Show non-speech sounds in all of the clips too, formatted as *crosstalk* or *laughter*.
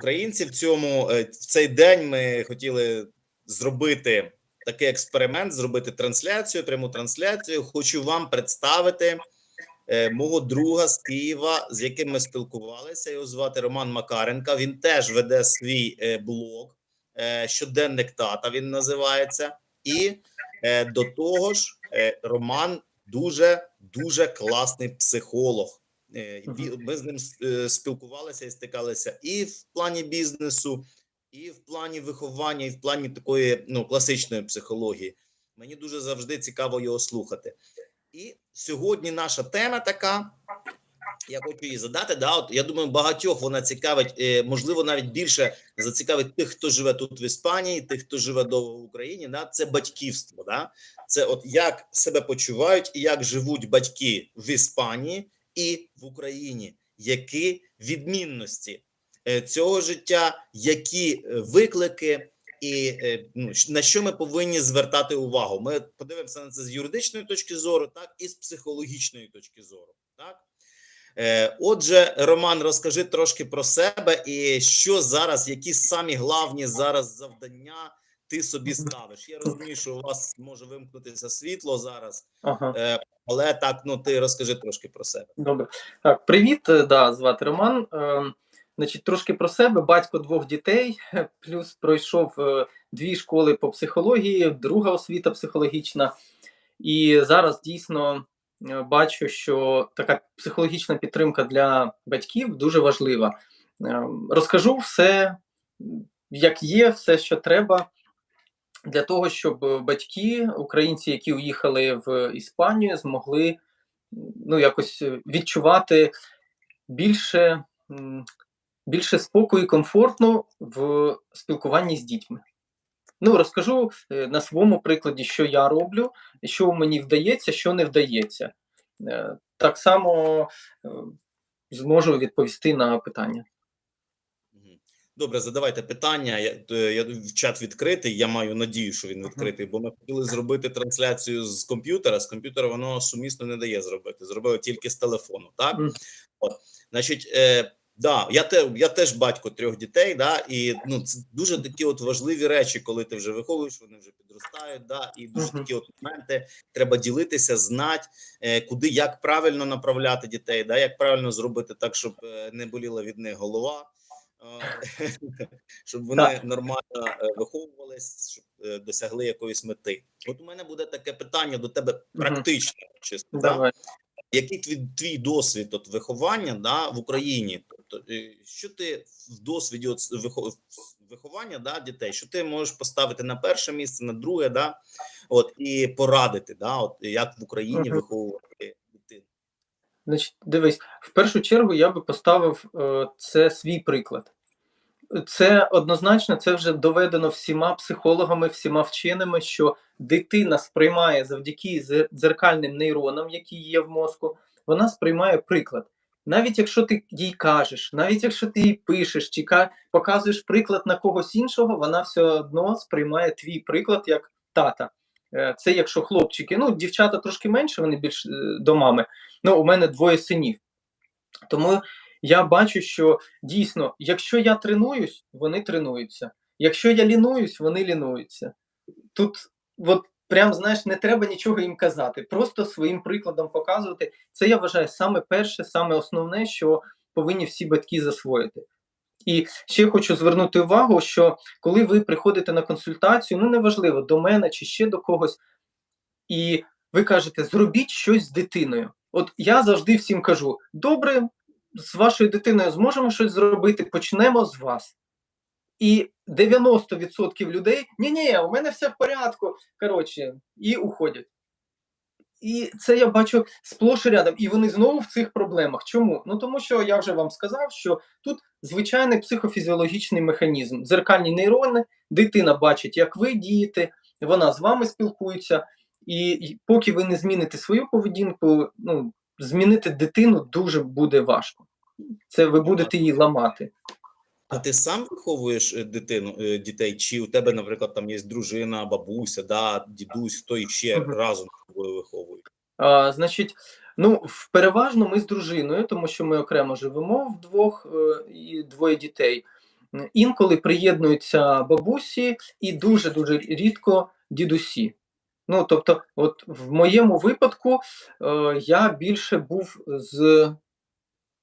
українці. В цьому е, в цей день ми хотіли зробити такий експеримент, зробити трансляцію, пряму трансляцію. Хочу вам представити е, мого друга з Києва, з яким ми спілкувалися. Його звати Роман Макаренка. Він теж веде свій е, блог, щоденник тата. Він називається. І до того ж, Роман дуже дуже класний психолог. Е, Ми з ним е, спілкувалися і стикалися і в плані бізнесу, і в плані виховання, і в плані такої ну класичної психології. Мені дуже завжди цікаво його слухати. І сьогодні наша тема така. Я хочу її задати. Да, от я думаю, багатьох вона цікавить, е, можливо, навіть більше зацікавить тих, хто живе тут в Іспанії, тих, хто живе довго в Україні. Да, це батьківство. Да? Це от як себе почувають і як живуть батьки в Іспанії і в Україні, які відмінності е, цього життя, які е, виклики, і е, ну, на що ми повинні звертати увагу. Ми подивимося на це з юридичної точки зору, так і з психологічної точки зору. Так. Отже, Роман, розкажи трошки про себе і що зараз, які самі главні зараз завдання ти собі ставиш. Я розумію, що у вас може вимкнутися світло зараз, Ага, але так, ну ти розкажи трошки про себе. добре. Так, привіт, е, да, звати Роман. Е, значить, трошки про себе. Батько двох дітей, плюс пройшов е, дві школи по психології, друга освіта психологічна. І зараз дійсно е, бачу, що така психологічна підтримка для батьків дуже важлива. Е, розкажу все, як є, все, що треба. Для того, щоб батьки, українці, які уїхали в Іспанію, змогли ну, якось е, відчувати більше, більше спокою і комфортно в спілкуванні з дітьми. Ну, розкажу е, на своєму прикладі, що я роблю, що мені вдається, що не вдається. Е, Так само е, зможу відповісти на питання. Добре, задавайте питання. Я, е, я чат відкритий. Я маю надію, що він відкритий, бо ми хотіли зробити трансляцію з комп'ютера. З комп'ютера воно сумісно не дає зробити. Зробили тільки з телефону. Так, от значить, е, да, я те, я теж батько трьох дітей. Да, і ну це дуже такі от важливі речі, коли ти вже виховуєш, вони вже підростають. Да, і дуже такі от моменти треба ділитися, знати, е, куди як правильно направляти дітей, да, як правильно зробити так, щоб е, не боліла від них голова. *laughs* *laughs* щоб вони Так. нормально е, виховувались, щоб е, досягли якоїсь мети. От у мене буде таке питання до тебе Мгм. практично, чисто. Да? Який твій, твій досвід от виховання да, в Україні? Тобто, е, що ти в досвіді от виховання да, дітей, що ти можеш поставити на перше місце, на друге, да, от, і порадити, да, от, як в Україні виховувати? Значить, дивись, в першу чергу я би поставив е, це свій приклад. Це однозначно, це вже доведено всіма психологами, всіма вченими, що дитина сприймає завдяки зе- дзеркальним нейронам, які є в мозку, вона сприймає приклад. Навіть якщо ти їй кажеш, навіть якщо ти їй пишеш чи ка- показуєш приклад на когось іншого, вона все одно сприймає твій приклад як тата. Е, Це якщо хлопчики, ну дівчата трошки менше, вони більш е, до мами. Ну, у мене двоє синів. Тому я бачу, що дійсно, якщо я тренуюсь, вони тренуються. Якщо я лінуюсь, вони лінуються. Тут, от прям знаєш, не треба нічого їм казати, просто своїм прикладом показувати. Це я вважаю саме перше, саме основне, що повинні всі батьки засвоїти. І ще хочу звернути увагу, що коли ви приходите на консультацію, ну неважливо, до мене чи ще до когось, і ви кажете, зробіть щось з дитиною. От я завжди всім кажу: добре, з вашою дитиною зможемо щось зробити, почнемо з вас. І 90% людей ні, ні, у мене все в порядку. Коротше, і уходять. І це я бачу сплош і рядом. І вони знову в цих проблемах. Чому? Ну тому що я вже вам сказав, що тут звичайний психофізіологічний механізм. Дзеркальні нейрони, дитина бачить, як ви дієте, вона з вами спілкується, і поки ви не зміните свою поведінку, ну змінити дитину дуже буде важко. Це ви будете її ламати. А ти сам виховуєш е, дитину е, дітей? Чи у тебе, наприклад, там є дружина, бабуся, да, дідусь, хто ще разом з тобою виховує? А, значить, ну переважно ми з дружиною, тому що ми окремо живемо вдвох е, і двоє дітей. інколи приєднуються бабусі і дуже дуже рідко дідусі. Ну, тобто, от в моєму випадку е, я більше був з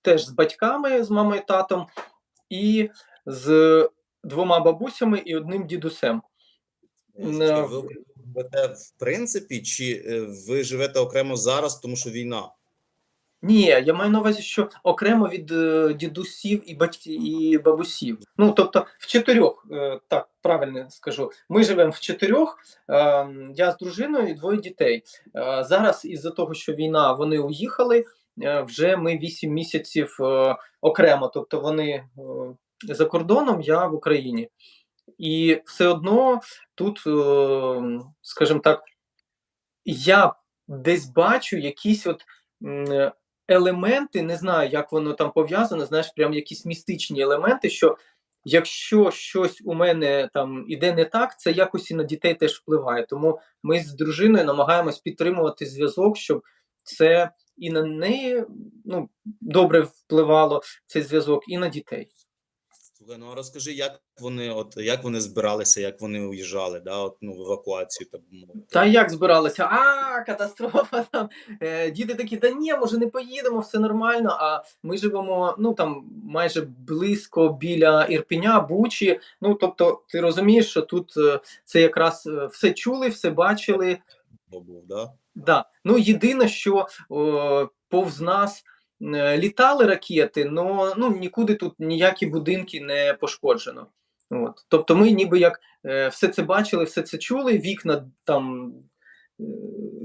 теж з батьками, з мамою і татом, і з двома бабусями і одним дідусем. Не, Живете в принципі, чи е, ви живете окремо зараз, тому що війна? Ні, я маю на увазі, що окремо від е, дідусів і батьків і бабусів. Ну тобто в чотирьох, е, так правильно скажу. Ми живемо в чотирьох. Е, я з дружиною і двоє дітей. Е, зараз, із-за того, що війна, вони уїхали. Е, вже ми вісім місяців е, окремо, тобто вони е, за кордоном, я в Україні. І все одно тут, е, скажімо так, я десь бачу якісь от. елементи, не знаю, як воно там пов'язано, знаєш, прям якісь містичні елементи, що якщо щось у мене там іде не так, це якось і на дітей теж впливає. Тому ми з дружиною намагаємось підтримувати зв'язок, щоб це і на неї ну, добре впливало цей зв'язок, і на дітей. Слухай, ну а розкажи, як вони, от як вони збиралися, як вони уїжджали, да, от, ну, в евакуацію, так би мовити. Та як збиралися? А, катастрофа там. Е, діти такі, та ні, може не поїдемо, все нормально. А ми живемо ну там майже близько біля Ірпіня, Бучі. Ну тобто, ти розумієш, що тут е, це якраз е, все чули, все бачили. Бо був, да? Да. Ну єдине, що о, повз нас е, літали ракети, но ну нікуди тут ніякі будинки не пошкоджено. От. Тобто, ми ніби як е, все це бачили, все це чули, вікна там е,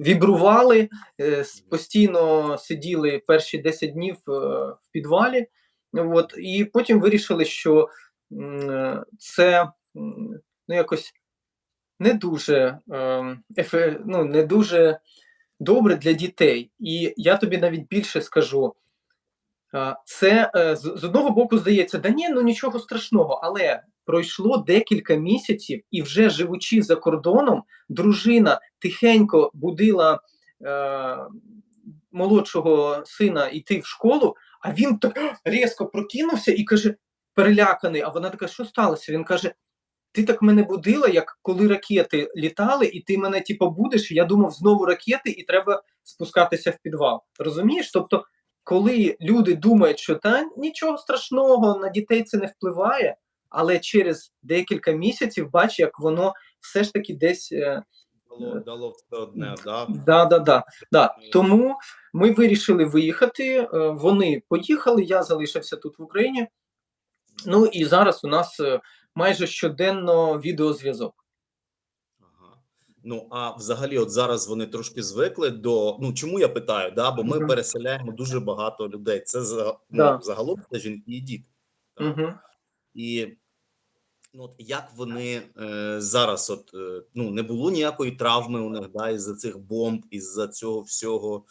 вібрували, е, постійно сиділи перші 10 днів е, в підвалі. От, і потім вирішили, що е, це ну, якось не дуже, ем, ну, не дуже добре для дітей. І я тобі навіть більше скажу. Це е, з одного боку здається, да ні, ну нічого страшного, але пройшло декілька місяців, і вже живучи за кордоном, дружина тихенько будила е, молодшого сина йти в школу, а він так різко прокинувся і каже: переляканий. А вона така, що сталося? Він каже: Ти так мене будила, як коли ракети літали, і ти мене типу, будеш. Я думав, знову ракети, і треба спускатися в підвал. Розумієш? Тобто, коли люди думають, що та нічого страшного, на дітей це не впливає, але через декілька місяців бач, як воно все ж таки десь. е, Дало, дало все одне, да? Да, да, да, да. Тому ми вирішили виїхати. е, Вони поїхали, я залишився тут в Україні. Ну і зараз у нас е, майже щоденно відеозв'язок. Ага. Ну, а взагалі, от зараз вони трошки звикли до. Ну, чому я питаю? Да? Бо ми Мгм. переселяємо дуже багато людей. Це за, ну, Да. загалом це жінки і діти. Так? Угу. І ну, от як вони е, зараз, от е, ну не було ніякої травми у них, да, із-за цих бомб, із-за цього всього.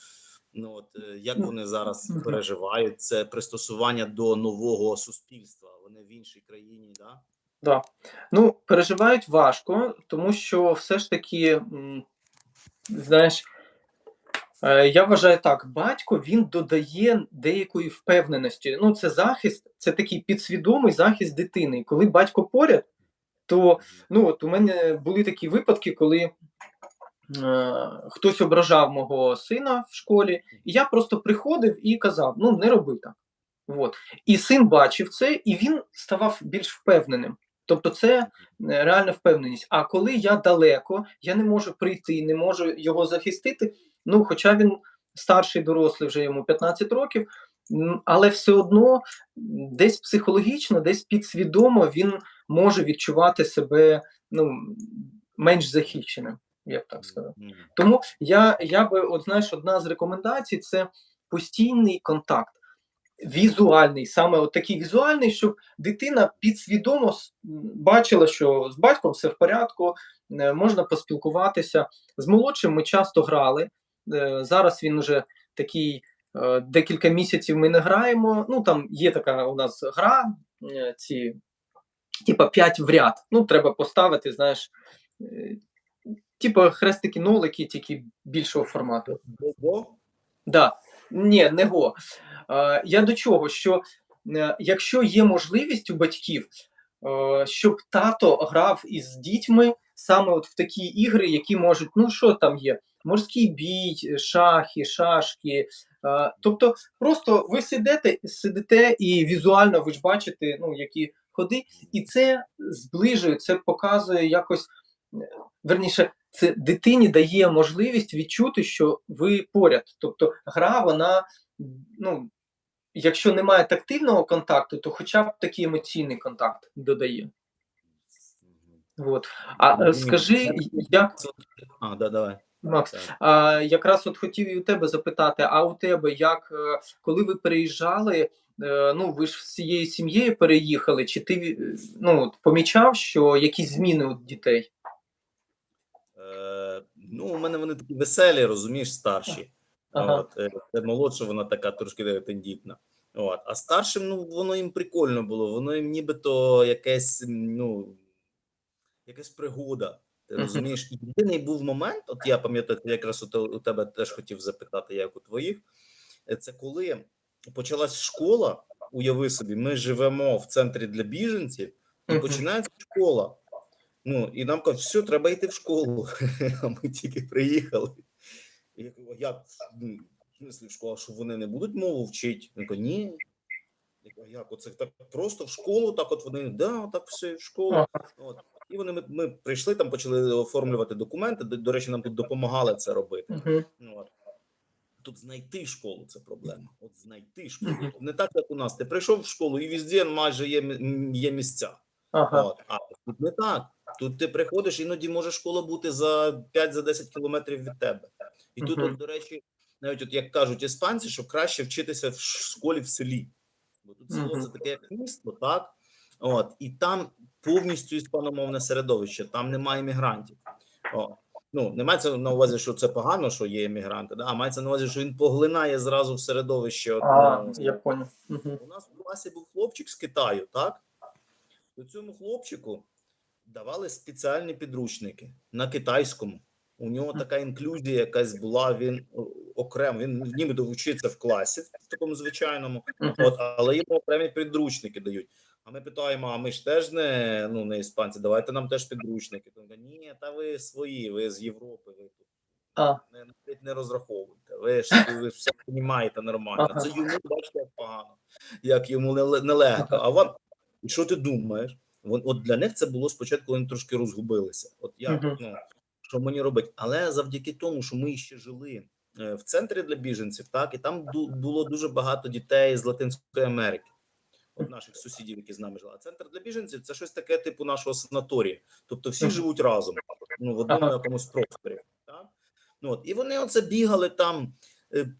Ну от е, як вони зараз мгм. переживають це пристосування до нового суспільства? Вони в іншій країні, да? Да. Ну, переживають важко, тому що все ж таки, знаєш, е, я вважаю так, батько він додає деякої впевненості. Ну, це захист, це такий підсвідомий захист дитини. І коли батько поряд, то ну, от у мене були такі випадки, коли е, хтось ображав мого сина в школі, і я просто приходив і казав: ну, не роби так. От. І син бачив це, і він ставав більш впевненим. Тобто, це е, реальна впевненість. А коли я далеко, я не можу прийти, не можу його захистити. Ну, хоча він старший дорослий, вже йому 15 років, але все одно десь психологічно, десь підсвідомо він може відчувати себе ну, менш захищеним, я б так сказав. Тому я, я би, от знаєш, одна з рекомендацій це постійний контакт. Візуальний, саме от такий візуальний, щоб дитина підсвідомо бачила, що з батьком все в порядку, е, можна поспілкуватися. З молодшим ми часто грали. Е, Зараз він вже такий е, декілька місяців ми не граємо. Ну там є така у нас гра, ці типа 5 в ряд. Ну, треба поставити, знаєш, е, типа хрестики нолики, тільки більшого формату. Да. Ні, не го. Я до чого? Що е, якщо є можливість у батьків, е, щоб тато грав із дітьми саме от в такі ігри, які можуть, ну що там є? Морський бій, шахи, шашки. Тобто, просто ви сидите, сидите і візуально ви ж бачите, ну, які ходи, і це зближує, це показує якось, верніше, це дитині дає можливість відчути, що ви поряд. Тобто, гра, вона, ну, якщо немає тактильного контакту, то хоча б такий емоційний контакт додає. От. А скажи, як А, да, давай. Макс, а, якраз от хотів і у тебе запитати, а у тебе як, е, коли ви переїжджали, е, ну ви ж всією сім'єю переїхали, чи ти е, ну, помічав, що якісь зміни у дітей? Ну, у мене вони такі веселі, розумієш, старші. Ага. От, е, це молодша, вона така трошки тендітна. От. А старшим, ну, воно їм прикольно було, воно їм нібито якесь, ну, якась пригода. Ти розумієш? Єдиний був момент, от я пам'ятаю, якраз у, у тебе теж хотів запитати, як у твоїх. е, Це коли почалась школа, уяви собі, ми живемо в центрі для біженців, і починається школа. Ну, і нам кажуть, все, треба йти в школу. *laughs* А ми тільки приїхали. І я кажу, як ну, в школу, що вони не будуть мову вчити? Він каже, ні. Я кажу, як оце так просто в школу, так от вони, да, так все в школу. От. І вони ми, ми прийшли там, почали оформлювати документи. До, до речі, нам тут допомагали це робити. Мгм. Ну, От. Тут знайти школу це проблема. От знайти школу. Мгм. Не так, як у нас. Ти прийшов в школу, і везде майже є, є місця. Ага. От. А тут не так. Тут ти приходиш, іноді може школа бути за 5-10 кілометрів від тебе. І тут, Мгм. от, до речі, навіть от як кажуть іспанці, що краще вчитися в школі в селі. Бо тут село Мгм. це таке як місто, так? От, і там повністю іспаномовне середовище, там немає іммігрантів. О. Ну, не мається на увазі, що це погано, що є іммігранти, да? а мається на увазі, що він поглинає зразу в середовище. От, А, ну, я понял. Мгм. у нас в класі був хлопчик з Китаю, так? То цьому хлопчику давали спеціальні підручники на китайському. У нього така інклюзія якась була, він о, окремо, він нібито вчиться в класі, в такому звичайному, от, але йому окремі підручники дають. А ми питаємо: а ми ж теж не, ну, не іспанці, давайте нам теж підручники. Каже, ні, та ви свої, ви з Європи, ви тут А. не, навіть не розраховуйте. Ви ж ви все розумієте нормально. Це йому бачите, як погано, як йому неле- нелегко. А вам, що ти думаєш? Вон, от для них це було спочатку, вони трошки розгубилися. От як, Мгм. ну, що мені робити? Але завдяки тому, що ми ще жили е, в центрі для біженців, так, і там було дуже багато дітей з Латинської Америки. От наших сусідів, які з нами жили. А центр для біженців це щось таке, типу нашого санаторію. Тобто всі живуть разом, ну, в одному якомусь просторі. Так? Ну, от, і вони оце бігали там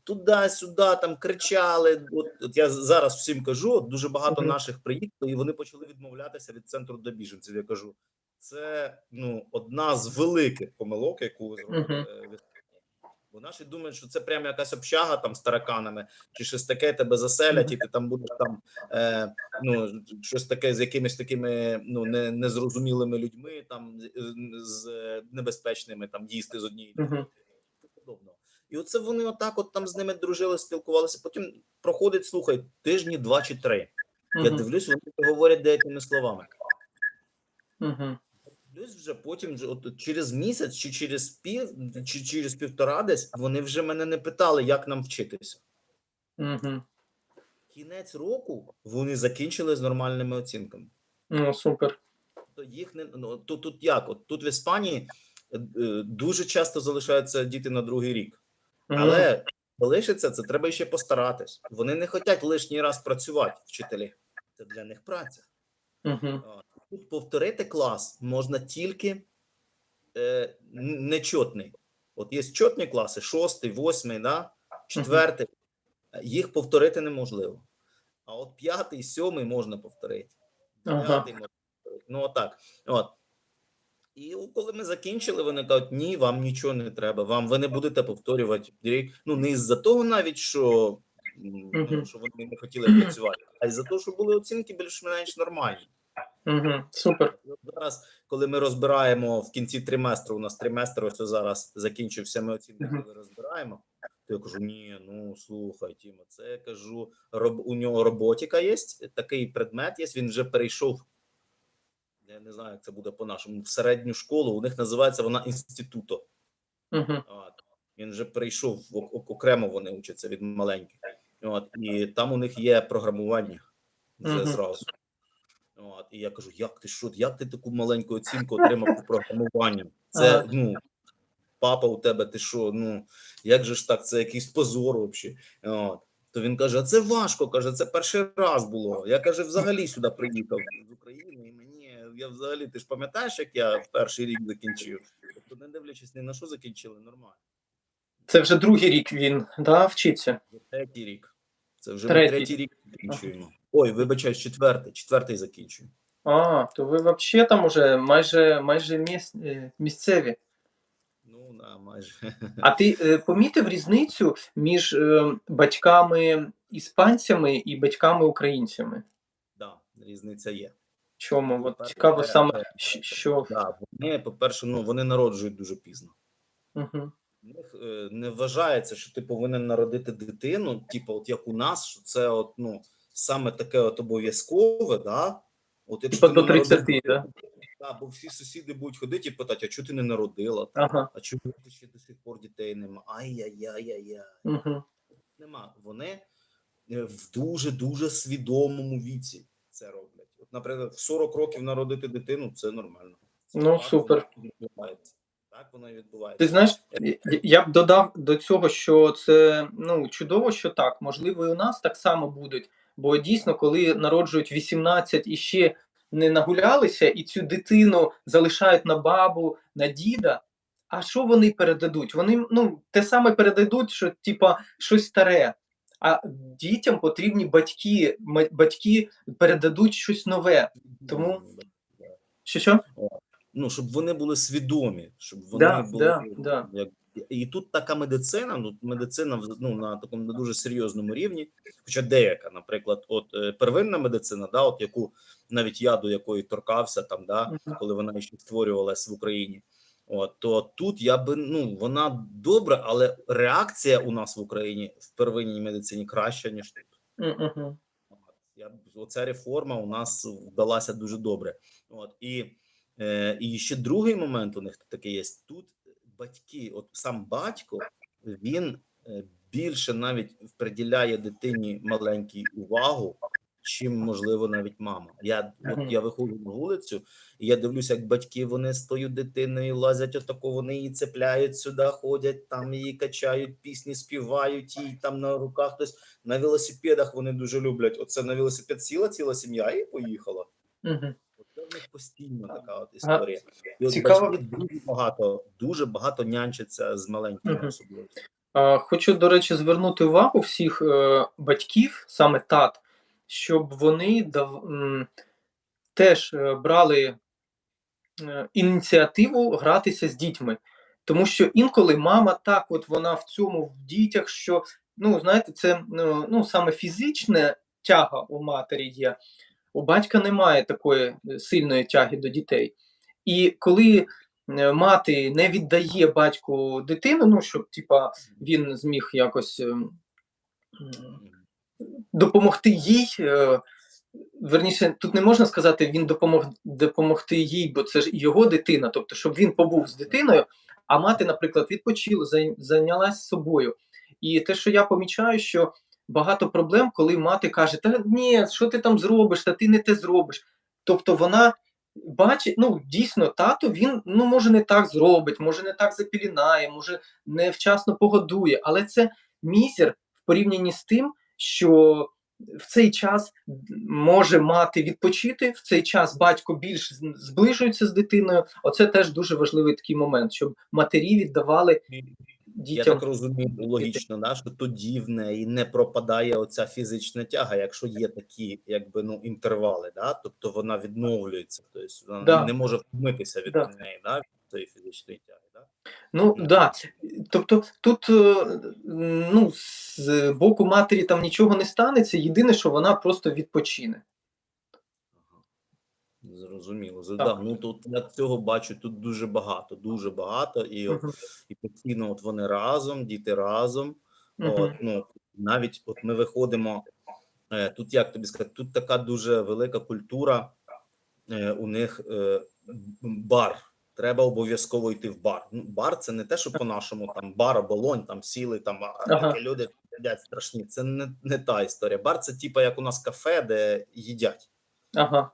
туди-сюди, там кричали. От, от я зараз всім кажу, от дуже багато наших приїхали, і вони почали відмовлятися від центру для біженців. Я кажу, це ну, одна з великих помилок, яку ви зробили. Е. Бо наші думають, що це прямо якась общага там з тараканами, чи щось таке тебе заселять, і ти там будеш там е, ну, щось таке з якимись такими ну, не, незрозумілими людьми, там з- з е, небезпечними там їсти з однієї. І оце вони отак, от там з ними дружили, спілкувалися. Потім проходить, слухай, тижні два чи три. Я Мгм. дивлюсь, вони говорять деякими словами. Мгм. Дивлюсь вже потім, от через місяць, чи через пів, чи через півтора десь вони вже мене не питали, як нам вчитися. Мгм. Кінець року вони закінчили з нормальними оцінками. Ну, супер. То їх не ну тут, тут як? От тут в Іспанії е, дуже часто залишаються діти на другий рік. Але залишиться це треба ще постаратись. Вони не хочуть лишній раз працювати, вчителі. Це для них праця. А, Тут повторити клас можна тільки е, нечотний. От є чотні класи, шостий, восьмий, да? четвертий. Їх повторити неможливо. А от п'ятий, сьомий можна повторити. Ага. Дев'ятий можна повторити. Ну, отак. От. І коли ми закінчили, вони кажуть, ні, вам нічого не треба, вам ви не будете повторювати. Ну, не із-за того навіть, що, що вони не хотіли працювати, а із-за того, що були оцінки більш-менш нормальні. Мгм. Супер. Зараз, коли ми розбираємо в кінці триместру, у нас триместр ось зараз закінчився, ми оцінки Мгм. коли розбираємо, то я кажу: ні, ну слухай, Тімо, це я кажу, роб, у нього роботіка є, такий предмет є, він вже перейшов я не знаю, як це буде по-нашому, в середню школу. У них називається вона інституто. Угу. От. Він вже прийшов окремо. Вони учаться від маленьких. От. І там у них є програмування вже Мгм. зразу. От. І я кажу: як ти що, як ти таку маленьку оцінку отримав по програмуванню? Це Ага. ну. Папа у тебе, ти що? Ну як же ж так? Це якийсь позор взагалі. От. То він каже: а це важко. каже, це перший раз було. Я каже, взагалі сюди приїхав з України, я взагалі, ти ж пам'ятаєш, як я перший рік закінчив? Тобто, не дивлячись ні на що закінчили, нормально. Це вже другий рік він да, вчиться. Третій рік. Це вже Третій. третій рік закінчуємо. Ой, вибачаюсь, четвертий, четвертий закінчую. А, то ви взагалі там уже майже майже міс... е, місцеві. Ну, на майже. А ти е, помітив різницю між е, батьками іспанцями і батьками українцями? Да, різниця є. Чому? От По-перше, цікаво саме, що. Да, вони, по-перше, ну вони народжують дуже пізно. Угу. У них е, не вважається, що ти повинен народити дитину, типу, от як у нас, що це от, ну, саме таке от обов'язкове, да? От якщо Типа ти до не 30, дитину, да? да, бо всі сусіди будуть ходити і питати, а чого ти не народила? Ага. А чому ти ще до сих пор дітей нема? Ай-яй-яй-яй-яй. Угу. Нема. Вони е, в дуже-дуже свідомому віці це роблять. Наприклад, в 40 років народити дитину це нормально. Це Ну, так супер. воно. Так воно і відбувається. Ти знаєш, я- я б додав до цього, що це ну чудово, що так. Можливо, і у нас так само будуть. Бо дійсно, коли народжують 18 і ще не нагулялися, і цю дитину залишають на бабу, на діда. А що вони передадуть? Вони ну те саме передадуть, що типа щось старе. А дітям потрібні батьки. Батьки передадуть щось нове. тому- Що що? ну, щоб вони були свідомі, щоб вони Да, були да, да. як і тут така медицина. Ну медицина ну, на такому на дуже серйозному рівні. Хоча деяка, наприклад, от е, первинна медицина, да, от яку навіть я до якої торкався, там да, коли вона ще створювалась в Україні. От то тут я би ну вона добра, але реакція у нас в Україні в первинній медицині краща ніж тут. Мгм. От, Я оця реформа у нас вдалася дуже добре. От і, е, і ще другий момент у них такий є. Тут батьки, от сам батько, він е, більше навіть приділяє дитині маленькій увагу, чим можливо навіть мама. Я от я виходжу на вулицю, і я дивлюся, як батьки вони з тою дитиною лазять, отако вони її цепляють сюди, ходять там її качають, пісні співають, їй там на руках хтось на велосипедах вони дуже люблять. Оце на велосипед сіла ціла сім'я і поїхала. Оце постійно така от історія. І от цікаво. батьки дуже багато, дуже багато нянчаться з маленькими Мгм. особливо. А, Хочу, до речі, звернути увагу всіх е, батьків, саме тат, щоб вони дав, теж е, брали е, ініціативу гратися з дітьми. Тому що інколи мама так, от вона в цьому в дітях, що ну знаєте, це ну, ну саме фізична тяга у матері є. У батька немає такої е, сильної тяги до дітей. І коли е, мати не віддає батьку дитину, ну щоб типа він зміг якось е, м, допомогти їй. е, Верніше, тут не можна сказати, він допомог допомогти їй, бо це ж його дитина, тобто, щоб він побув з дитиною, а мати, наприклад, відпочила, зай- зайнялась собою. І те, що я помічаю, що багато проблем, коли мати каже: Та ні, що ти там зробиш, та ти не те зробиш. Тобто вона бачить, ну дійсно, тато він ну може не так зробить, може не так запілінає, може невчасно погодує, але це мізер в порівнянні з тим, що в цей час може мати відпочити, в цей час батько більш зближується з дитиною. Оце теж дуже важливий такий момент, щоб матері віддавали Я дітям. так розумію, логічно, да, що тоді в неї не пропадає оця фізична тяга, якщо є такі якби ну інтервали, да, тобто вона відновлюється, тобто вона Да. не може вмитися від Да. неї, да, від цієї фізичної тяги. Ну да. Тобто тут е, ну, з боку матері там нічого не станеться. Єдине, що вона просто відпочине. Зрозуміло. З- Так. Да, ну тут я цього бачу тут дуже багато, дуже багато, і, от, і постійно от вони разом, діти разом. Мгм. От, ну, навіть от ми виходимо, е, тут як тобі сказати, тут така дуже велика культура е, у них е, бар. Треба обов'язково йти в бар. Ну, бар це не те, що по-нашому там бар, оболонь, там сіли, там Ага. люди сидять страшні. Це не, не та історія. Бар це типа як у нас кафе, де їдять. Ага.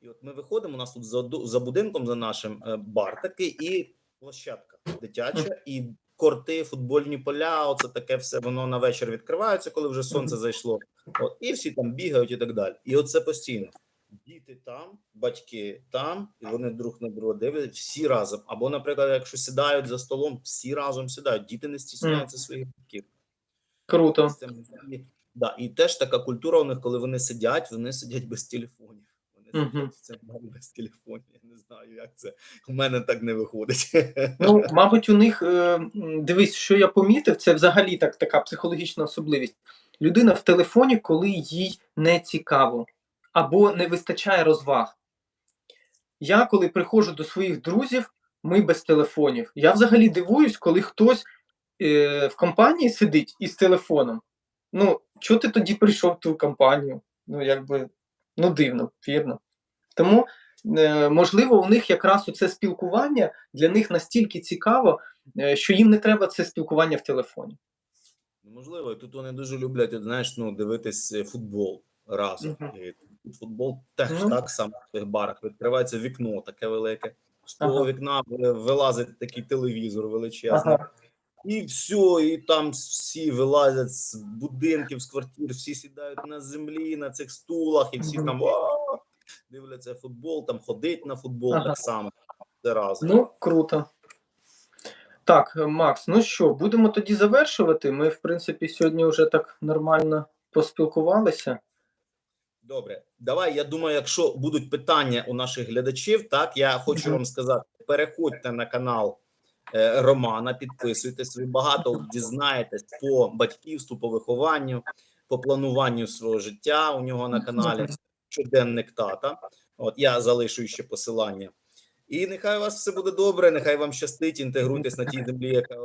І от ми виходимо, у нас тут за, за будинком за нашим е, бар такий і площадка дитяча, і корти, футбольні поля. Оце таке все воно на вечір відкривається, коли вже сонце зайшло. От, і всі там бігають і так далі. І оце постійно. Діти там, батьки там, і вони друг на друга дивляться всі разом. Або, наприклад, якщо сідають за столом, всі разом сідають. Діти не стісняються своїх батьків. Круто. І- Да, і теж така культура у них, коли вони сидять, вони сидять без телефонів. Вони сидять цьому барі без телефонів. Я не знаю, як це. У мене так не виходить. Ну, мабуть, у них е, дивись, що я помітив, це взагалі так, така психологічна особливість. Людина в телефоні, коли їй не цікаво або не вистачає розваг. Я, коли приходжу до своїх друзів, ми без телефонів. Я взагалі дивуюсь, коли хтось е, в компанії сидить із телефоном. Ну, чого ти тоді прийшов в ту компанію? Ну, якби, ну, дивно, вірно. Тому, е, можливо, у них якраз це спілкування для них настільки цікаво, е, що їм не треба це спілкування в телефоні. Можливо, тут вони дуже люблять, от, знаєш, ну, дивитись е, футбол разом. Мгм. Футбол теж Ну. так само в тих барах. Відкривається вікно таке велике. З того Ага. вікна вилазить такий телевізор величезний. Ага. І все, і там всі вилазять з будинків, з квартир, всі сідають на землі, на цих стулах, і всі там «А!» дивляться футбол, там ходить на футбол Ага. так само. Разом. Ну, круто. Так, Макс, ну що, будемо тоді завершувати. Ми, в принципі, сьогодні вже так нормально поспілкувалися. Добре, давай. Я думаю, якщо будуть питання у наших глядачів, так я хочу вам сказати: переходьте на канал е, Романа, підписуйтесь. Ви багато дізнаєтесь по батьківству, по вихованню, по плануванню свого життя. У нього на каналі щоденник тата. От я залишу ще посилання. І нехай у вас все буде добре. Нехай вам щастить. Інтегруйтесь на тій землі, яка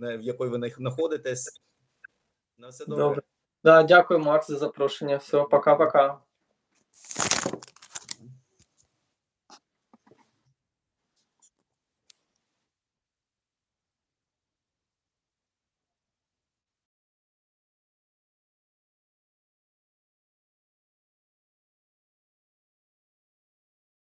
в якої ви знаходитесь. На все добре. Добре. Да, дякую, Макс, за запрошення. Все, пока-пока.